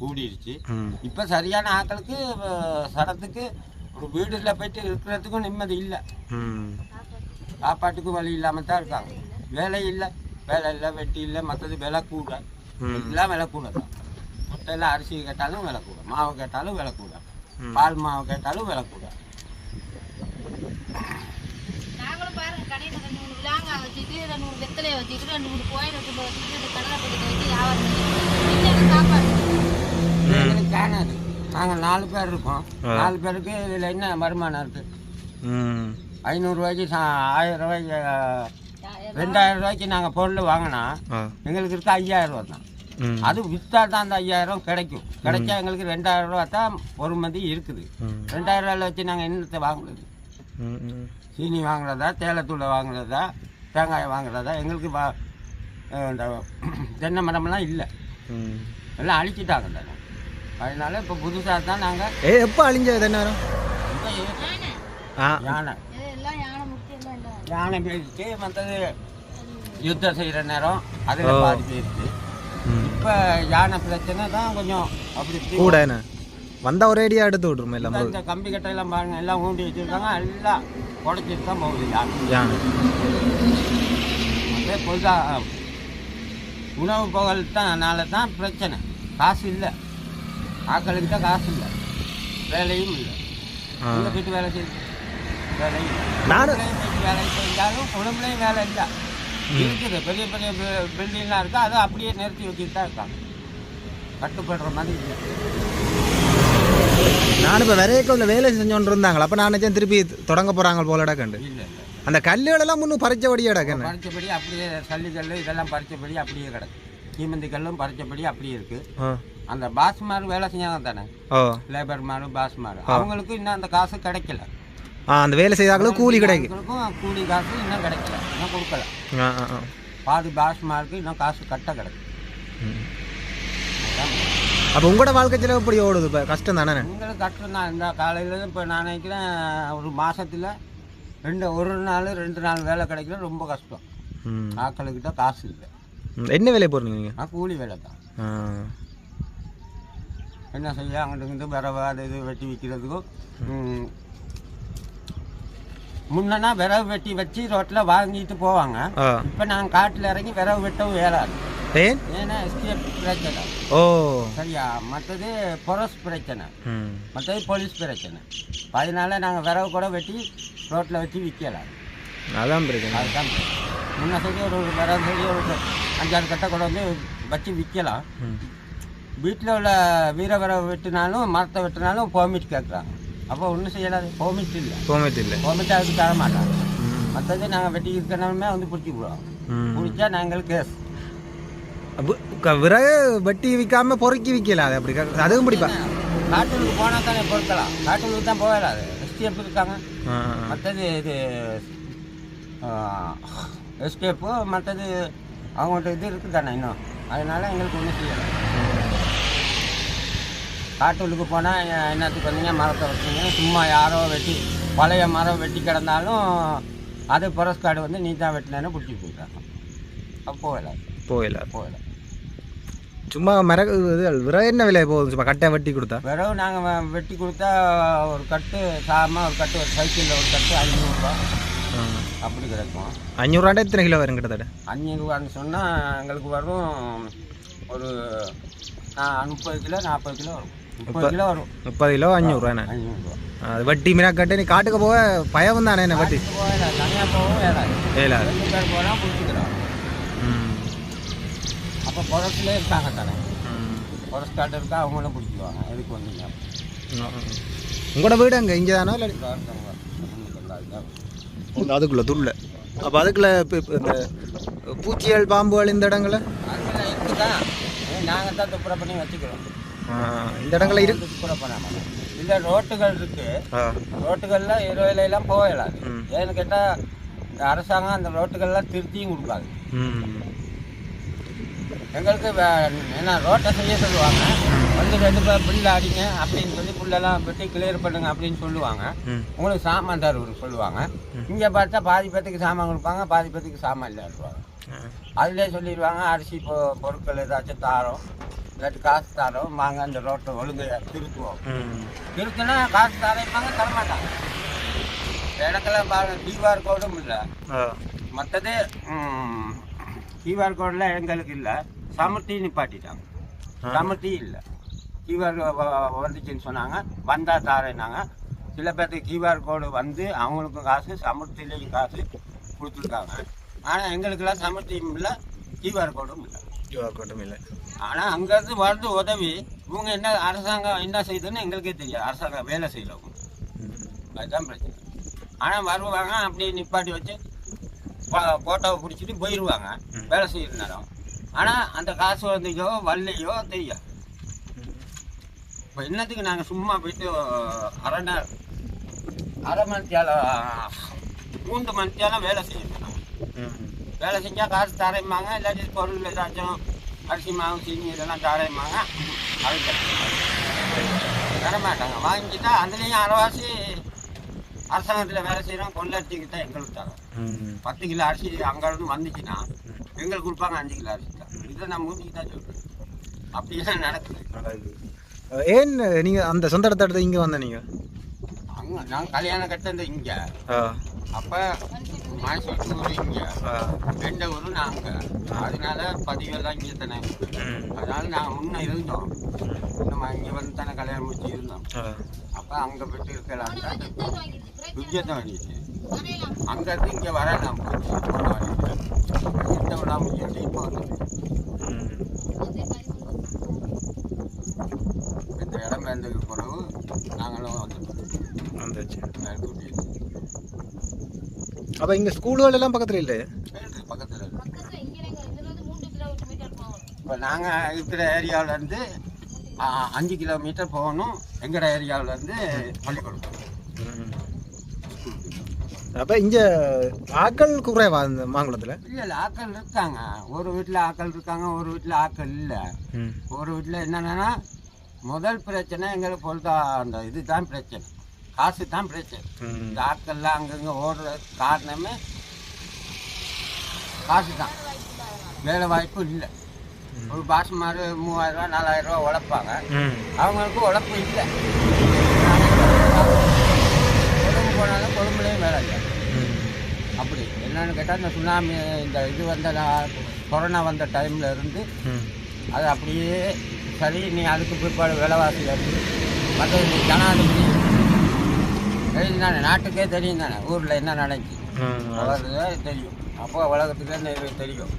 கூடிருச்சு. ம். இப்போ சரியான ஆட்களுக்கு சடத்துக்கு ஒரு வீடுல போயிட்டு இருக்கிறதுக்கும் நிம்மதி இல்லை. சாப்பாட்டுக்கும் வழி இல்லாமல் தான் இருக்காங்க. வேலை இல்லை. வேலை இல்லை வெட்டி இல்லை மற்றது விலை கூட. எல்லாம் விலை கூட தான். முட்டையில் அரிசி கேட்டாலும் விலை கூட. மாவு கேட்டாலும் விலை கூட. பால் மாவு கேட்டாலும் விலை கூட. வச்சுட்டு ரெண்டு மூணு வெத்தலையை வச்சுட்டு ரெண்டு மூணு கோயில் வச்சுட்டு கடலை பக்கத்தை வச்சு வியாபாரம் வீட்டுல சாப்பாடு எங்களுக்கு காணாது. நாங்கள் நாலு பேர் இருக்கோம். நாலு பேருக்கு இதில் என்ன வருமானம் இருக்குது ம். ஐநூறுரூவாய்க்கு சா ஆயிரம் ரூபாய்க்கு ரெண்டாயிரம் ரூபாய்க்கு நாங்கள் பொருள் வாங்கினா எங்களுக்கு இருக்க ஐயாயிரம் ரூபா தான். அது விற்றா தான் அந்த ஐயாயிரம் கிடைக்கும். கிடைச்சா எங்களுக்கு ரெண்டாயிரம் ரூபா தான் பொறுமதி இருக்குது. ரெண்டாயிரம் ரூபாயில் வச்சு நாங்கள் என்னத்தை வாங்குறது? சீனி வாங்குறதா தேயிலத்தூளை வாங்குறதா தேங்காய் வாங்குறதா? எங்களுக்கு வா இந்த தென்னை மரமெல்லாம் இல்லை. ம். எல்லாம் அழிச்சிட்டாங்க தானே. அதனால இப்போ புதுசாக தான் நாங்கள் ஏ எப்போ அழிஞ்சது என்ன வரும்? யானை ஆ. யானை. யானை போயிடுச்சு மற்றது யுத்தம் செய்கிற நேரம் அதில். பாதி போயிடுச்சு. இப்போ யானை பிரச்சனை தான் கொஞ்சம் அப்படி கூட என்ன? வந்தால் ஒரே அடியாக எடுத்து விட்ருமே எல்லாம் இந்த கம்பி கட்டையெல்லாம் பாருங்க எல்லாம் ஊண்டி வச்சுருக்காங்க எல்லாம் உடச்சிட்டு தான் போகுது யானை. யானை. அதே பொழுதா உணவு புகழ் தான் தான் பிரச்சனை. காசு இல்லை. ஆட்களுக்கு தான் காசு இல்லை. வேலையும் இல்லை. எங்கே போயிட்டு வேலை செய்யுது? வேலையும் இல்லை. நானு- குடும்பத்துலயும் போயிட்டு வேலை செஞ்சாலும் குடும்பலையும் வேலை இல்லை. இருக்குது பெரிய பெரிய பில்டிங்லாம் இருக்குது அதை அப்படியே நிறுத்தி வச்சுட்டு தான் இருக்காங்க. கட்டுப்படுற மாதிரி நான் இப்போ விரையக்கோவில் வேலை செஞ்சோன்னு இருந்தாங்களா அப்போ நான் நினச்சேன் திருப்பி தொடங்க போகிறாங்க போலடா கண்டு அந்த கல்லுகளெல்லாம் முன்னும் பறிச்சபடியாடா கண்ணு பறிச்சபடி அப்படியே சல்லிக்கல் இதெல்லாம் பறிச்சபடி அப்படியே கிடக்கு. சீமந்தி கல்லும் பறிச்சபடி அப்படியே இருக்குது அந்த பாஸ்மார் வேலை செஞ்சாங்க தானே? ஓ லேபர் மாரு பாஸ் மாரு. அவங்களுக்கு இன்னும் அந்த காசு கிடைக்கல. ஆ அந்த வேலை செய்தாங்களும் கூலி கிடைக்கும் கூலி காசு இன்னும் கிடைக்கல. இன்னும் கொடுக்கல. பாதி பாஸ் மாருக்கு இன்னும் காசு கட்ட கிடக்கு. ம். அதான் அப்போ உங்களோட வாழ்க்கை செலவு இப்படி ஓடுது இப்போ கஷ்டம் தானே? உங்களுக்கு கஷ்டம் தான். இந்த காலையில் இப்போ நான் நினைக்கிறேன் ஒரு மாசத்துல ரெண்டு ஒரு நாள் ரெண்டு நாள் வேலை கிடைக்கல ரொம்ப கஷ்டம். ம். ஆட்களுக்கிட்ட காசு இல்லை. என்ன வேலையை போடுறீங்க நீங்கள் நான் கூலி வேலை தான் என்ன செய்ய அங்கிட்டு விரவு அது இது வெட்டி விற்கிறதுக்கும் முன்னனா விரவு வெட்டி வச்சு ரோட்டில் வாங்கிட்டு போவாங்க. இப்போ நாங்கள் காட்டில் இறங்கி விரவு வெட்டவும் ஏன்? ஏன்னா எஸ்கேப் பிரச்சனை. ஓ. சரியா? மற்றது பொரஸ் பிரச்சனை. மற்றது போலீஸ் பிரச்சனை. அதனால நாங்கள் விரவு கூட வெட்டி ரோட்டில் வச்சு விற்கலாம் அதான் பிரச்சனை. அதுதான் முன்ன சரி ஒரு விரவு சரி ஒரு அஞ்சாறு கட்டை கூட வந்து வச்சு விற்கலாம் வீட்டில் உள்ள வீர விரவு வெட்டினாலும் மரத்தை வெட்டினாலும் பெர்மிட் கேட்குறாங்க. அப்போ ஒன்றும் செய்யலாது. பெர்மிட் இல்லை. போமேட்டு இல்லை. பெர்மிட் அதுக்கு தர மாட்டாங்க மற்றது நாங்கள் வெட்டி இருக்கணுமே வந்து பிடிச்சி விடுவோம் ம். பிடிச்சா நாங்கள் கேஸ். விறகு வெட்டி விற்காம பொறுக்கி விற்கல அது அப்படி அதுவும் பிடிப்பா. காட்டூருக்கு போனால் தானே பொறுக்கலாம். காட்டூருக்கு தான் போகலாது எஸ்டிஎஃப் இருக்காங்க. மற்றது இது எஸ்கேப்பு மற்றது அவங்கள்ட்ட இது இருக்குது தானே இன்னும். அதனால எங்களுக்கு ஒன்றும் செய்யலை. காட்டூருக்கு போனால் என்னத்துக்கு வந்தீங்க மரத்தை வச்சீங்க சும்மா யாரோ வெட்டி பழைய மரம் வெட்டி கிடந்தாலும் அது புரஸ் கார்டு வந்து நீ தான் வெட்டினேன்னு பிடிச்சி போயிட்டாங்க அப்போ போகல. போயில போகல. சும்மா மிளகு இது விறகு என்ன விலை போகுது? சும்மா கட்டை வெட்டி கொடுத்தா? பிறகு நாங்கள் வெட்டி கொடுத்தா ஒரு கட்டு சாமா ஒரு கட்டு ஒரு சைக்கிளில் ஒரு கட்டு ஐநூறுரூவா. அப்படி கிடைக்கும். அஞ்சூறுவாண்டா எத்தனை கிலோ வரும் கிட்டத்தட்ட? அஞ்சூறுவான்னு சொன்னால் எங்களுக்கு வரும் ஒரு முப்பது கிலோ நாற்பது கிலோ வரும். முப்பது கிலோ வரும். முப்பது கிலோ அஞ்சூறுவாண்ணே அது வட்டி மீனா கட்டு நீ காட்டுக்கு போக பயம் தானே என்ன வட்டி? ம். அப்போ புறத்துலேயே இருக்காங்க தானே. ம். புரஸ் கார்டு இருக்கா அவங்களும் பிடிச்சிக்குவாங்க எதுக்கு வந்தீங்க? உங்களோட வீடு அங்கே இங்கே தானோ இல்லை. அதுக்குள்ள துள்ள. அப்போ அதுக்குள்ள இந்த பூச்சிகள் பாம்புகள் இந்த இடங்கள? நாங்கள் தான் துப்புரவு பண்ணி வச்சுக்கிறோம். இந்த இடங்கள இரு. துப்புரவு பண்ண மாட்டோம் இல்லை ரோட்டுகள் இருக்குது ஆ. ரோட்டுகளில் இரவுல எல்லாம் போக இயலாது ம். ஏன்னு இந்த அரசாங்கம் அந்த ரோட்டுகள்லாம் திருத்தியும் கொடுக்காது. எங்களுக்கு என்ன ரோட்டை செய்ய சொல்லுவாங்க. வந்து ரெண்டு பேர் புல்ல அடிங்க அப்படின்னு சொல்லி புல்லெல்லாம் வெட்டி கிளியர் பண்ணுங்க அப்படின்னு சொல்லுவாங்க. உங்களுக்கு சாமான் தருவன்னு சொல்லுவாங்க. இங்கே பார்த்தா பாதி பேத்துக்கு சாமான் கொடுப்பாங்க பாதி பேத்துக்கு சாமான் இல்லைன்னுவாங்க. அதிலே சொல்லிடுவாங்க அரிசி பொ பொருட்கள் ஏதாச்சும் தாரோம். இல்லாட்டி காசு தரோம் வாங்க அந்த ரோட்டை ஒழுங்கு திருத்துவோம். திருத்தினா காசு தரேன்பாங்க தரமாட்டாங்க எனக்கெல்லாம் பாருங்க கியூஆர் கோடும் இல்லை. மற்றது கியூஆர் கோடில் எங்களுக்கு இல்லை. சமர்த்தி நிப்பாட்டிட்டாங்க. சமர்த்தி இல்லை. கியூஆர் வந்துச்சுன்னு சொன்னாங்க. வந்தால் தாரேனாங்க சில பேர்த்துக்கு கியூஆர் கோடு வந்து அவங்களுக்கும் காசு சமர்த்திலையும் காசு கொடுத்துருக்காங்க. ஆனால் எங்களுக்கெல்லாம் சமர்த்தியும் இல்லை கியூஆர் கோடும் இல்லை. கோட்டும் இல்லை. ஆனால் அங்கேருந்து வருது உதவி இவங்க என்ன அரசாங்கம் என்ன செய்யுதுன்னு எங்களுக்கே தெரியாது. அரசாங்கம் வேலை செய்யலவங்க ம் அதுதான் பிரச்சனை. ஆனால் வருவாங்க அப்படியே நிப்பாட்டி வச்சு போட்டோவை பிடிச்சிட்டு போயிடுவாங்க. வேலை செய்கிற நேரம். ஆனால் அந்த காசு வந்தையோ வரலையோ தெரியாது. இப்போ என்னத்துக்கு நாங்கள் சும்மா போயிட்டு அரை நேரம் அரை மணித்தியாலம் மூன்று மணித்தியாலம் வேலை செய்யணும் வேலை செஞ்சால் காசு தரையுமாங்க இல்லாட்டி பொருள் ஏதாச்சும் அரிசி மாவு சீனி இதெல்லாம் தரையுமாங்க அது தரமாட்டாங்க. வாங்கிட்டா அதுலேயும் அரைவாசி அரசாங்கத்தில் வேலை செய்கிறோம் கொள்ளடிச்சுக்கிட்டா எங்களுக்கு தரோம் பத்து கிலோ அரிசி அங்கேருந்து வந்துச்சுன்னா எங்களுக்கு கொடுப்பாங்க அஞ்சு கிலோ அரிசி தான். இதை நான் மூஞ்சிக்கு தான் சொல்கிறேன் அப்படிலாம் நடக்குது. ஏன் நீங்கள் அந்த சொந்த இடத்த எடுத்து இங்கே வந்த நீங்கள் அங்கே நான் கல்யாணம் கட்டது இங்கே. அப்போ மைசூர் ஊர் இங்கே. ஆ. ரெண்டு ஊரும் நாங்கள் அதனால பதிவெல்லாம் இங்கே தானே. அதனால நாங்கள் முன்னே இருந்தோம். நம்ம இங்கே வந்து தானே கல்யாணம் முடிச்சு இருந்தோம். அப்போ அங்கே போயிட்டு இருக்கலாம் வாங்கிச்சு வரையலாம். அங்கேருந்து இங்கே வர நான். போச்சு யுத்தம் விடாம முடியாது இப்போ வந்து. இந்த இடம் இருந்ததுக்கு பிறகு நாங்களும் வந்துட்டோம். வந்துச்சு. அப்போ இங்கே ஸ்கூல்கள் எல்லாம் பக்கத்தில் இல்லை? பக்கத்தில். இப்போ நாங்கள் இருக்கிற ஏரியாவிலேருந்து அஞ்சு கிலோமீட்டர் போகணும். எங்கட ஏரியாவிலேருந்து பள்ளிக்கூடம். அப்போ இங்கே ஆக்கள் குறைவா இந்த மாங்குளத்தில்? இல்லை இல்லை ஆக்கள் இருக்காங்க. ஒரு வீட்டில் ஆக்கள் இருக்காங்க ஒரு வீட்டில் ஆக்கள் இல்லை. ஒரு வீட்டில் என்னென்னா முதல் பிரச்சனை எங்களுக்கு பொழுதா அந்த இதுதான் பிரச்சனை. காசு தான் பிரச்சனை. இந்த ஆட்கள்லாம் அங்கங்கே ஓடுற காரணமே காசு தான் வேலை வாய்ப்பு இல்லை. ஒரு மூவாயிரம் ரூபா நாலாயிரம் ரூபா உழைப்பாங்க. அவங்களுக்கு உழைப்பு இல்லை. கொழும்பு போனாலும் கொழும்புலேயும் வேலை இல்லை. அப்படி. என்னன்னு கேட்டால் இந்த சுனாமி இந்த இது வந்த கொரோனா வந்த டைமில் இருந்து அது அப்படியே சரி நீ அதுக்கு பிற்பாடு விலைவாசி வருது மற்ற ஜனாதிபதி தெரியும் தானே நாட்டுக்கே தெரியும் தானே ஊரில் என்ன நடந்துச்சு? உலகத்துக்கு தெரியும். அப்போ உலகத்துக்கே தெரியும்.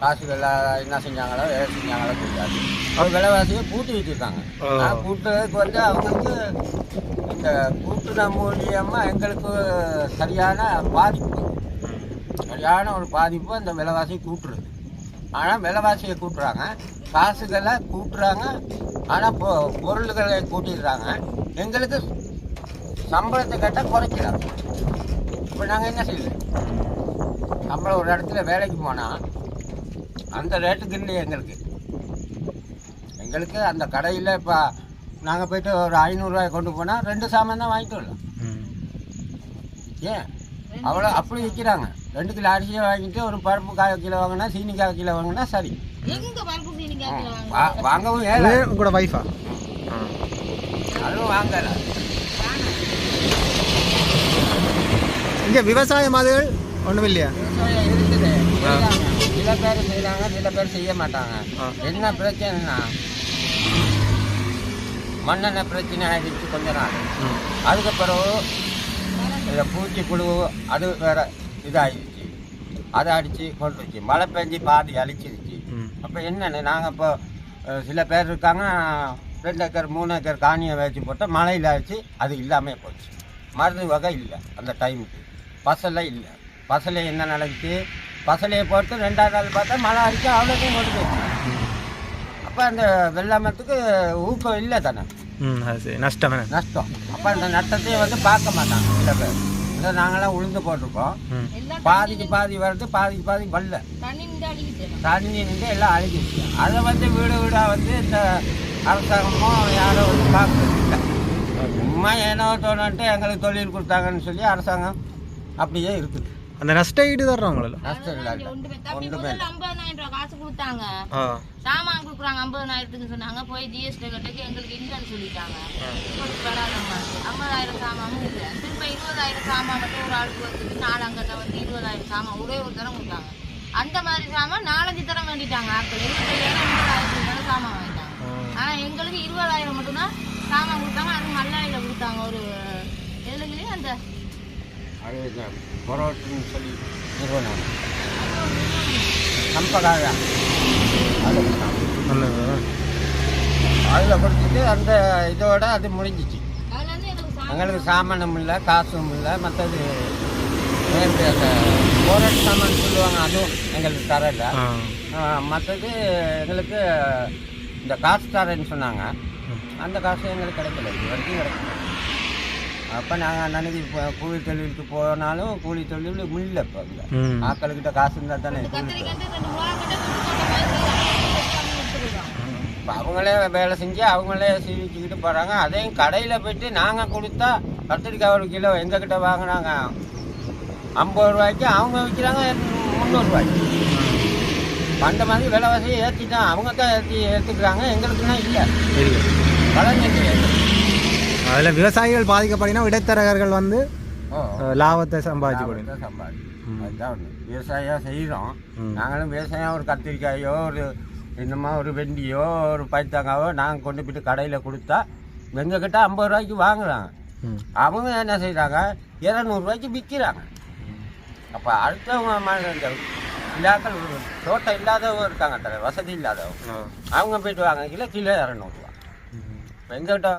காசுகள்லாம் என்ன செஞ்சாங்களோ வேலை செஞ்சாங்களோ தெரியாது. அவங்க விலைவாசியை கூட்டி வச்சுருக்காங்க. கூட்டுறதுக்கு வந்து அவங்களுக்கு இந்த கூட்டுன மூலியமாக எங்களுக்கு சரியான பாதிப்பு. சரியான ஒரு பாதிப்பு அந்த விலைவாசி கூட்டுறது. ஆனால் விலைவாசியை கூட்டுறாங்க. காசுகளை கூட்டுறாங்க. ஆனால் பொ பொருள்களை கூட்டிடுறாங்க. எங்களுக்கு சம்பளத்தை கேட்டால் குறைக்கிறாங்க. இப்போ நாங்கள் என்ன செய்யல சம்பளம் ஒரு இடத்துல வேலைக்கு போனால் அந்த ரேட்டுக்கு இல்லையே எங்களுக்கு. எங்களுக்கு அந்த கடையில் இப்போ நாங்கள் போயிட்டு ஒரு ஐநூறுரூவாய் கொண்டு போனால் ரெண்டு சாமான் தான் வாங்கிட்டு வரலாம். ம் ஏன்? அவ்வளோ அப்படி விற்கிறாங்க ரெண்டு கிலோ அரிசியை வாங்கிட்டு ஒரு பருப்பு கால் கிலோ வாங்கினா சீனி கால் கிலோ வாங்கினா சரி. வாங்கவும் இது உங்களோட வைஃபா அதுவும் வாங்கலை. இங்கே விவசாய மாதிரிகள் ஒன்றும் இல்லையா? விவசாயம் இருக்குது. சில பேர் செய்கிறாங்க சில பேர் செய்ய மாட்டாங்க. என்ன பிரச்சனைனா மண்ணெண்ணெய் பிரச்சனை ஆகிடுச்சு கொஞ்ச நாள். அதுக்கு பிறகு இந்த பூச்சி புழு அது வேற இதாகிடுச்சு அதை அடித்து கொண்டுருச்சு. மழை பெஞ்சு பாதி அழிச்சிருச்சு. அப்போ என்னென்ன நாங்கள் இப்போ சில பேர் இருக்காங்க ரெண்டு ஏக்கர் மூணு ஏக்கர் காணியை வச்சு போட்டால் மழையில் ஆச்சு அது இல்லாமல் போச்சு. மருந்து வகை இல்லை அந்த டைமுக்கு பசலை இல்லை. பசலை என்ன நடந்துச்சு பசலையை போட்டு ரெண்டாவது நாள் பார்த்தா மழை அடிச்சு அவ்வளோத்தையும் போயிடுச்சு. அப்போ அந்த வெள்ளாமத்துக்கு ஊக்கம் இல்லை தானே. ம் அது சரி. நஷ்டம் நஷ்டம். அப்போ அந்த நஷ்டத்தையும் வந்து பார்க்க மாட்டாங்க சில பேர். இல்லை நாங்களாம் உளுந்து போட்டிருக்கோம். பாதிக்கு பாதி வருது பாதிக்கு பாதி வரல. தண்ணி நின்று அடிக்கிட்டு தண்ணி நின்று எல்லாம் அழிஞ்சிருச்சு. அதை வந்து வீடு வீடாக வந்து இந்த அரசாங்கமோ யாரோ வந்து பார்க்கறது இல்லை. சும்மா ஏனோ தோணுன்ட்டு எங்களுக்கு தொழில் கொடுத்தாங்கன்னு சொல்லி அரசாங்கம் அப்படியே இருக்குது. அந்த நஷ்ட ஈடு தர்றவங்கள நஷ்டம் இல்லை அதுதான் ஒன்றுமே ஐம்பதாயிரம் ரூபாய் காசு கொடுத்தாங்க. சாமான் கொடுக்குறாங்க ஐம்பதாயிரத்துக்கு சொன்னாங்க. போய் ஜிஎஸ்டி கட்டுக்கு எங்களுக்கு இல்லைன்னு சொல்லிட்டாங்க. ஐம்பதாயிரம் சாமானும் இல்லை. திரும்ப இருபதாயிரம் சாமான் மட்டும் ஒரு ஆளுக்கு வந்து நாலாங்கட்ட வந்து இருபதாயிரம் சாமான் ஒரே ஒரு தரம் கொடுத்தாங்க. அந்த மாதிரி சாமான் நாலஞ்சு தரம் வேண்டிட்டாங்க. ஆட்கள் இருபத்தாயிரம் ஐம்பதாயிரத்துக்கு சாமான் வாங்கிட்டாங்க. ஆனால் எங்களுக்கு இருபதாயிரம் மட்டும்தான் சாமான் கொடுத்தாங்க. அது மல்லாயில கொடுத்தாங்க. ஒரு எதுலையும் அந்த அது பரோட்டுன்னு சொல்லி நிறுவனம். கொடுத்தாங்க. நல்லது. அதில் கொடுத்துட்டு அந்த இதோட அது முடிஞ்சிச்சு. எங்களுக்கு சாமான் எங்களுக்கு சாமானும் இல்லை காசும் இல்லை மற்றது அந்த போராட்ட சாமான் சொல்லுவாங்க அதுவும் எங்களுக்கு தரல. மற்றது எங்களுக்கு இந்த காசு தரேன்னு சொன்னாங்க. அந்த காசு எங்களுக்கு கிடைக்கல இது வரைக்கும் கிடைக்கல. அப்போ நாங்கள் நினைக்கி இப்போ கூலி தொழிலுக்கு போனாலும் கூலி தொழில் இல்லை இப்போ இல்லை ம். ஆட்கள்கிட்ட காசு இருந்தால் தானே கூலி அவங்களே வேலை செஞ்சு அவங்களே சீவிச்சுக்கிட்டு போகிறாங்க அதையும் கடையில் போயிட்டு நாங்கள் கொடுத்தா கத்திரிக்காய் ஒரு கிலோ எங்ககிட்ட வாங்கினாங்க ஐம்பது ரூபாய்க்கு அவங்க விற்கிறாங்க முந்நூறுரூவாய்க்கு அந்த மாதிரி விலைவாசி ஏற்றி தான் அவங்க தான் ஏற்றி ஏற்றுக்கிறாங்க எங்களுக்குன்னா இல்லை. இல்லை. கலைஞர் அதில் விவசாயிகள் பாதிக்கப்படினா இடைத்தரகர்கள் வந்து லாபத்தை சம்பாதிச்சு கொடுங்க விவசாயம் செய்கிறோம். நாங்களும் விவசாயம் ஒரு கத்திரிக்காயோ ஒரு என்னமோ ஒரு வெண்டியோ ஒரு பைத்தங்காவோ நாங்கள் கொண்டு போயிட்டு கடையில் கொடுத்தா எங்ககிட்ட ஐம்பது ரூபாய்க்கு வாங்குறாங்க. அவங்க என்ன செய்கிறாங்க இரநூறுவாய்க்கு விற்கிறாங்க அப்போ அடுத்தவங்க ம- இந்த இல்லாக்கள் தோட்டம் இல்லாதவங்க இருக்காங்க. வசதி இல்லாதவங்க. அவங்க போயிட்டு வாங்க. கிலோ கிலோ இரநூறுவா எங்ககிட்ட